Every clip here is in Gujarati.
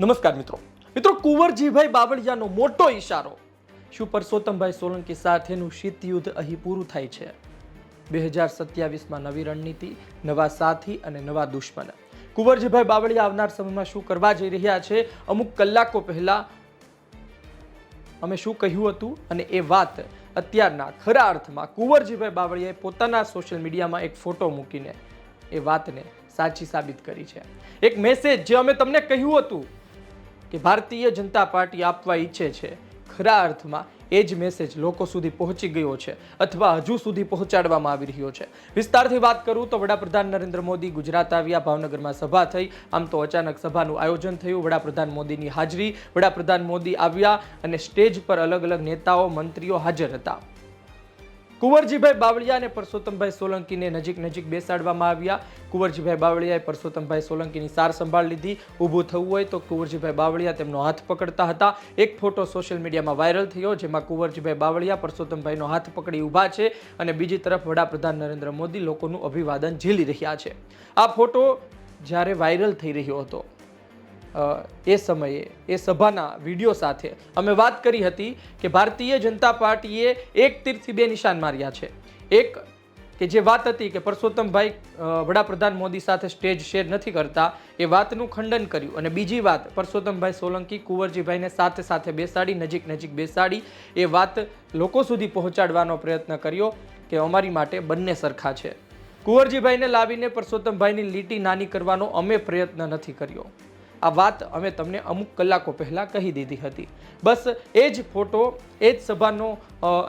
નમસ્કાર મિત્રો. મિત્રો, કુંવરજીભાઈ બાવળિયાનો મોટો ઈશારો. શું પરસોત્તમભાઈ સોલંકી સાથેનું શીત યુદ્ધ અહીં પૂરું થાય છે? બે હજાર સત્યાવીસમાં નવી રણનીતિ, નવા સાથી અને નવા દુશ્મન. કુંવરજીભાઈ બાવળિયા આવનાર સમયમાં શું કરવા જઈ રહ્યા છે? અમુક કલાકો પહેલા અમે શું કહ્યું હતું? અને એ વાત અત્યારના ખરા અર્થમાં કુંવરજીભાઈ બાવળિયાએ પોતાના સોશિયલ મીડિયામાં એક ફોટો મૂકીને એ વાતને સાચી સાબિત કરી છે. એક મેસેજ જે અમે તમને કહ્યું હતું કે ભારતીય જનતા પાર્ટી આપવા ઈચ્છે છે. ખરા અર્થમાં એ જ મેસેજ લોકો સુધી પહોંચી ગયો છે અથવા હજુ સુધી પહોંચાડવામાં આવી રહ્યો છે. વિસ્તારથી વાત કરું તો વડાપ્રધાન નરેન્દ્ર મોદી ગુજરાત આવ્યા, ભાવનગરમાં સભા થઈ. આમ તો અચાનક સભાનું આયોજન થયું. વડાપ્રધાન મોદીની હાજરી, વડાપ્રધાન મોદી આવ્યા અને સ્ટેજ પર અલગ અલગ નેતાઓ, મંત્રીઓ હાજર હતા. કુંવરજીભાઈ બાવળિયા અને પરસોત્તમભાઈ સોલંકીને નજીક નજીક બેસાડવામાં આવ્યા. કુંવરજીભાઈ બાવળિયાએ પરસોત્તમભાઈ સોલંકીની સાર સંભાળ લીધી. ઊભું થવું હોય તો કુંવરજીભાઈ બાવળિયા તેમનો હાથ પકડતા હતા. એક ફોટો સોશિયલ મીડિયામાં વાયરલ થયો જેમાં કુંવરજીભાઈ બાવળિયા પરસોત્તમભાઈનો હાથ પકડી ઊભા છે અને બીજી તરફ વડાપ્રધાન નરેન્દ્ર મોદી લોકોનું અભિવાદન ઝીલી રહ્યા છે. આ ફોટો જ્યારે વાયરલ થઈ રહ્યો હતો એ સમયે, એ સભાના વીડિયો સાથે અમે વાત કરી હતી કે ભારતીય જનતા પાર્ટીએ એક તીરથી બે નિશાન માર્યા છે. એક કે જે વાત હતી કે પરસોત્તમભાઈ વડાપ્રધાન મોદી સાથે સ્ટેજ શેર નથી કરતા, એ વાતનું ખંડન કર્યું. અને બીજી વાત, પરસોત્તમભાઈ સોલંકી, કુંવરજીભાઈને સાથે સાથે બેસાડી, નજીક નજીક બેસાડી, એ વાત લોકો સુધી પહોંચાડવાનો પ્રયત્ન કર્યો કે અમારી માટે બંને સરખા છે. કુંવરજીભાઈને લાવીને પરસોત્તમભાઈની લીટી નાની કરવાનો અમે પ્રયત્ન નથી કર્યો. આ વાત અમે તમને અમુક કલાકો પહેલાં કહી દીધી હતી. બસ એ જ ફોટો, એ જ સભાનો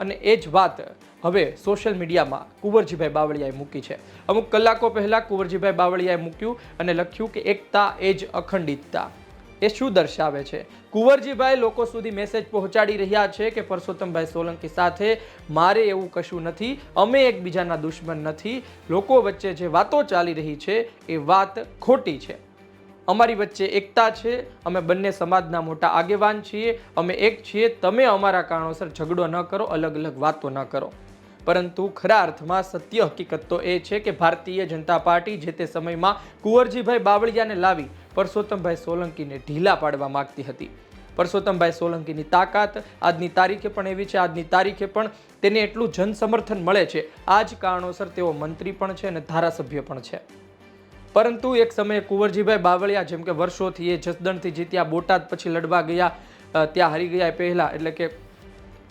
અને એ જ વાત હવે સોશિયલ મીડિયામાં કુંવરજીભાઈ બાવળિયાએ મૂકી છે. અમુક કલાકો પહેલાં કુંવરજીભાઈ બાવળિયાએ મૂક્યું અને લખ્યું કે એકતા એ જ અખંડિતતા. એ શું દર્શાવે છે? કુંવરજીભાઈ લોકો સુધી મેસેજ પહોંચાડી રહ્યા છે કે પરસોત્તમભાઈ સોલંકી સાથે મારે એવું કશું નથી, અમે એકબીજાના દુશ્મન નથી. લોકો વચ્ચે જે વાતો ચાલી રહી છે એ વાત ખોટી છે. અમારી વચ્ચે એકતા છે, અમે બંને સમાજના મોટા આગેવાન છીએ, અમે એક છીએ, તમે અમારા કારણોસર ઝઘડો ન કરો, અલગ અલગ વાતો ન કરો. પરંતુ ખરા અર્થમાં સત્ય હકીકત તો એ છે કે ભારતીય જનતા પાર્ટી જે તે સમયમાં કુંવરજીભાઈ બાવળિયાને લાવી પરસોત્તમભાઈ સોલંકીને ઢીલા પાડવા માગતી હતી. પરસોત્તમભાઈ સોલંકીની તાકાત આજની તારીખે પણ એવી છે, આજની તારીખે પણ તેને એટલું જનસમર્થન મળે છે. આ જ કારણોસર તેઓ મંત્રી પણ છે અને ધારાસભ્ય પણ છે. પરંતુ એક સમયે કુંવરજીભાઈ બાવળિયા, જેમ કે વર્ષોથી એ જસદણથી જીત્યા, બોટાદ પછી લડવા ગયા ત્યાં હારી ગયા એ પહેલાં. એટલે કે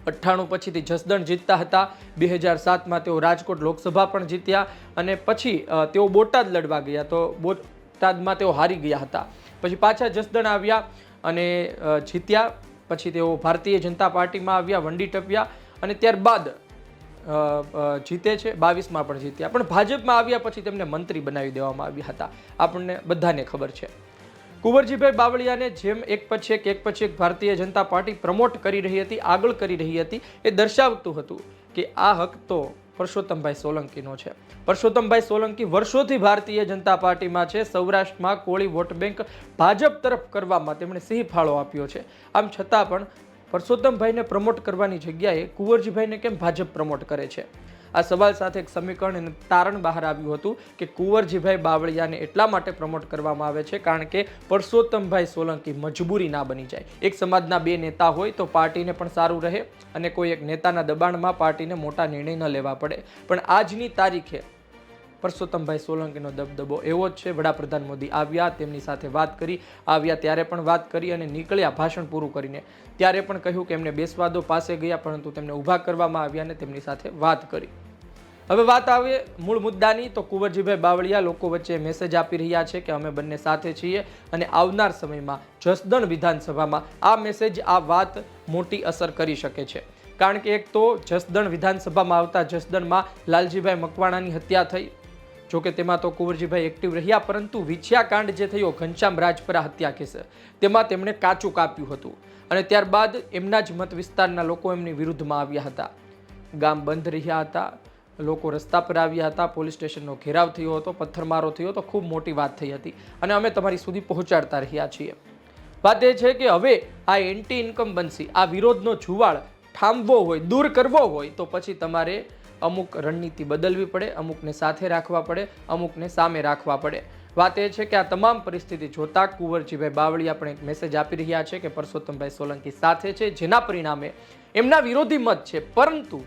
અઠ્ઠાણું પછીથી જસદણ જીતતા હતા. બે હજાર સાતમાં તેઓ રાજકોટ લોકસભા પણ જીત્યા અને પછી તેઓ બોટાદ લડવા ગયા. તો બોટાદમાં તેઓ હારી ગયા હતા. પછી પાછા જસદણ આવ્યા અને જીત્યા. પછી તેઓ ભારતીય જનતા પાર્ટીમાં આવ્યા, વંડી ટપ્યા અને ત્યારબાદ જીતે છે, બાવીસમાં પણ જીત્યા. પણ ભાજપમાં આવ્યા પછી તેમને મંત્રી બનાવી દેવામાં આવ્યા હતા. આપણને બધાને ખબર છે. કુંવરજીભાઈ બાવળિયાને જેમ એક પછી એક એક પછી એક ભારતીય જનતા પાર્ટી પ્રમોટ કરી રહી હતી, આગળ કરી રહી હતી, એ દર્શાવતું હતું કે આ હક તો પરસોત્તમભાઈ સોલંકીનો છે. પરસોત્તમભાઈ સોલંકી વર્ષોથી ભારતીય જનતા પાર્ટીમાં છે. સૌરાષ્ટ્રમાં કોળી વોટ બેંક ભાજપ તરફ કરવામાં તેમણે સિંહ ફાળો આપ્યો છે. આમ છતાં પણ પરસોત્તમભાઈને પ્રમોટ કરવાની જગ્યાએ કુંવરજીભાઈને કેમ ભાજપ પ્રમોટ કરે છે? આ સવાલ સાથે એક સમીકરણ અને તારણ બહાર આવ્યું હતું કે કુંવરજીભાઈ બાવળિયાને એટલા માટે પ્રમોટ કરવામાં આવે છે કારણ કે પરસોત્તમભાઈ સોલંકી મજબૂરી ના બની જાય. એક સમાજના બે નેતા હોય તો પાર્ટીને પણ સારું રહે અને કોઈ એક નેતાના દબાણમાં પાર્ટીને મોટા નિર્ણય ન લેવા પડે. પણ આજની તારીખે પરસોત્તમભાઈ સોલંકીનો દબદબો એવો જ છે. વડાપ્રધાન મોદી આવ્યા, તેમની સાથે વાત કરી, આવ્યા ત્યારે પણ વાત કરી અને નીકળ્યા ભાષણ પૂરું કરીને. ત્યારે પણ કહ્યું કે એમને બેસવા દો, પાસે ગયા, પરંતુ તેમને ઊભા કરવામાં આવ્યા અને તેમની સાથે વાત કરી. હવે વાત આવે મૂળ મુદ્દાની, તો કુંવરજીભાઈ બાવળિયા લોકો વચ્ચે મેસેજ આપી રહ્યા છે કે અમે બંને સાથે છીએ અને આવનાર સમયમાં જસદણ વિધાનસભામાં આ મેસેજ આ વાત મોટી અસર કરી શકે છે. કારણ કે એક તો જસદણ વિધાનસભામાં આવતા જસદણમાં લાલજીભાઈ મકવાણાની હત્યા થઈ જોકે તેમાં તો કુંવરજીભાઈ એક્ટિવ રહ્યા, પરંતુ વિછ્યાકાંડ જે થયો, ઘનશ્યામ રાજપરા હત્યા કેસ. તેમાં તેમણે કાચું કાપ્યું હતું અને ત્યારબાદ એમના જ મત વિસ્તારના લોકો એમની વિરુદ્ધમાં આવ્યા હતા. ગામ બંધ રહ્યા હતા, લોકો રસ્તા પર આવ્યા હતા, પોલીસ સ્ટેશનનો ઘેરાવ થયો હતો, પથ્થરમારો થયો હતો ખૂબ મોટી વાત થઈ હતી અને અમે તમારી સુધી પહોંચાડતા રહ્યા છીએ. વાત એ છે કે હવે આ એન્ટી ઇન્કમ્બન્સી આ વિરોધનો જુવાળ ઠામવો હોય, દૂર કરવો હોય તો પછી તમારે અમુક રણનીતિ બદલવી પડે, અમુકને સાથે રાખવા પડે, અમુકને સામે રાખવા પડે. વાત એ છે કે આ તમામ પરિસ્થિતિ જોતા કુંવરજીભાઈ બાવળિયા પણ એક મેસેજ આપી રહ્યા છે કે પરસોત્તમભાઈ સોલંકી સાથે છે, જેના પરિણામે એમના વિરોધી મત છે, પરંતુ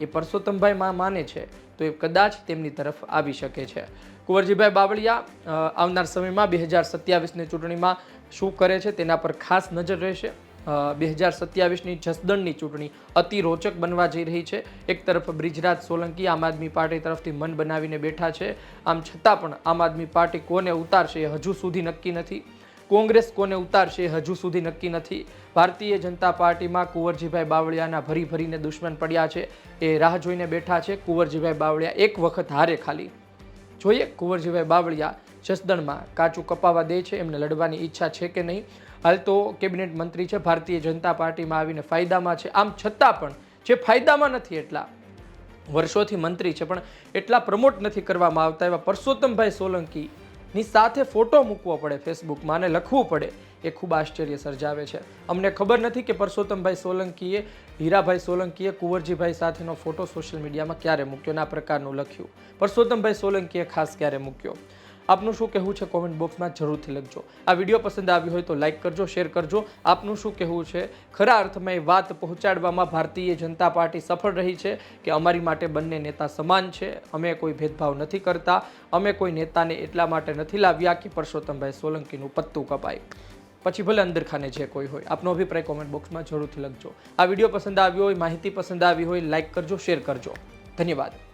એ પરસોત્તમભાઈ માને છે, તો એ કદાચ તેમની તરફ આવી શકે છે. કુંવરજીભાઈ બાવળિયા આવનાર સમયમાં બે હજાર સત્યાવીસની ચૂંટણીમાં શું કરે છે તેના પર ખાસ નજર રહેશે. બે હજાર સત્યાવીસની જસદણની ચૂંટણી અતિ રોચક બનવા જઈ રહી છે. એક તરફ બ્રિજરાજ સોલંકી આમ આદમી પાર્ટી તરફથી મન બનાવીને બેઠા છે. આમ છતાં પણ આમ આદમી પાર્ટી કોને ઉતારશે એ હજુ સુધી નક્કી નથી. કોંગ્રેસ કોને ઉતારશે એ હજુ સુધી નક્કી નથી. ભારતીય જનતા પાર્ટીમાં કુંવરજીભાઈ બાવળિયાના ભરી ભરીને દુશ્મન પડ્યા છે. એ રાહ જોઈને બેઠા છે. કુંવરજીભાઈ બાવળિયા એક વખત હારે ખાલી. જોઈએ કુંવરજીભાઈ બાવળિયા જસદણમાં કાચું કપાવા દે છે. એમને લડવાની ઈચ્છા છે કે નહીં? હાલ તો કેબિનેટ મંત્રી છે, ભારતીય જનતા પાર્ટીમાં આવીને ફાયદામાં છે. આમ છતાં પણ જે ફાયદામાં નથી એટલા, વર્ષોથી મંત્રી છે, પણ એટલા પ્રમોટ નથી કરવામાં આવતા એવા પરસોત્તમભાઈ સોલંકીની સાથે ફોટો મૂકવો પડે ફેસબુકમાં અને લખવું પડે. એ ખૂબ આશ્ચર્ય સર્જાવે છે. અમને ખબર નથી કે પરસોત્તમભાઈ સોલંકીએ, હીરાભાઈ સોલંકીએ કુંવરજીભાઈ સાથેનો ફોટો સોશિયલ મીડિયામાં ક્યારે મૂક્યો અને આ પ્રકારનું લખ્યું. પરસોત્તમભાઈ સોલંકીએ ખાસ ક્યારે મૂક્યો? આપનું શું કહેવું છે કોમેન્ટ બોક્સમાં જરૂરથી લખજો. આ વીડિયો પસંદ આવ્યો હોય તો લાઈક કરજો શેર કરજો. આપનું શું કહેવું છે? ખરા અર્થમાં એ વાત પહોંચાડવામાં ભારતીય જનતા પાર્ટી સફળ રહી છે કે અમારી માટે બંને નેતા સમાન છે? અમે કોઈ ભેદભાવ નથી કરતા. અમે કોઈ નેતાને એટલા માટે નથી લાવ્યા કે પરસોત્તમભાઈ સોલંકીનું પત્તું કપાય. પછી ભલે અંદરખાને જે કોઈ હોય. આપનો અભિપ્રાય કોમેન્ટ બોક્સમાં જરૂરથી લખજો. આ વીડિયો પસંદ આવ્યો હોય, માહિતી પસંદ આવી હોય લાઈક કરજો શેર કરજો. ધન્યવાદ.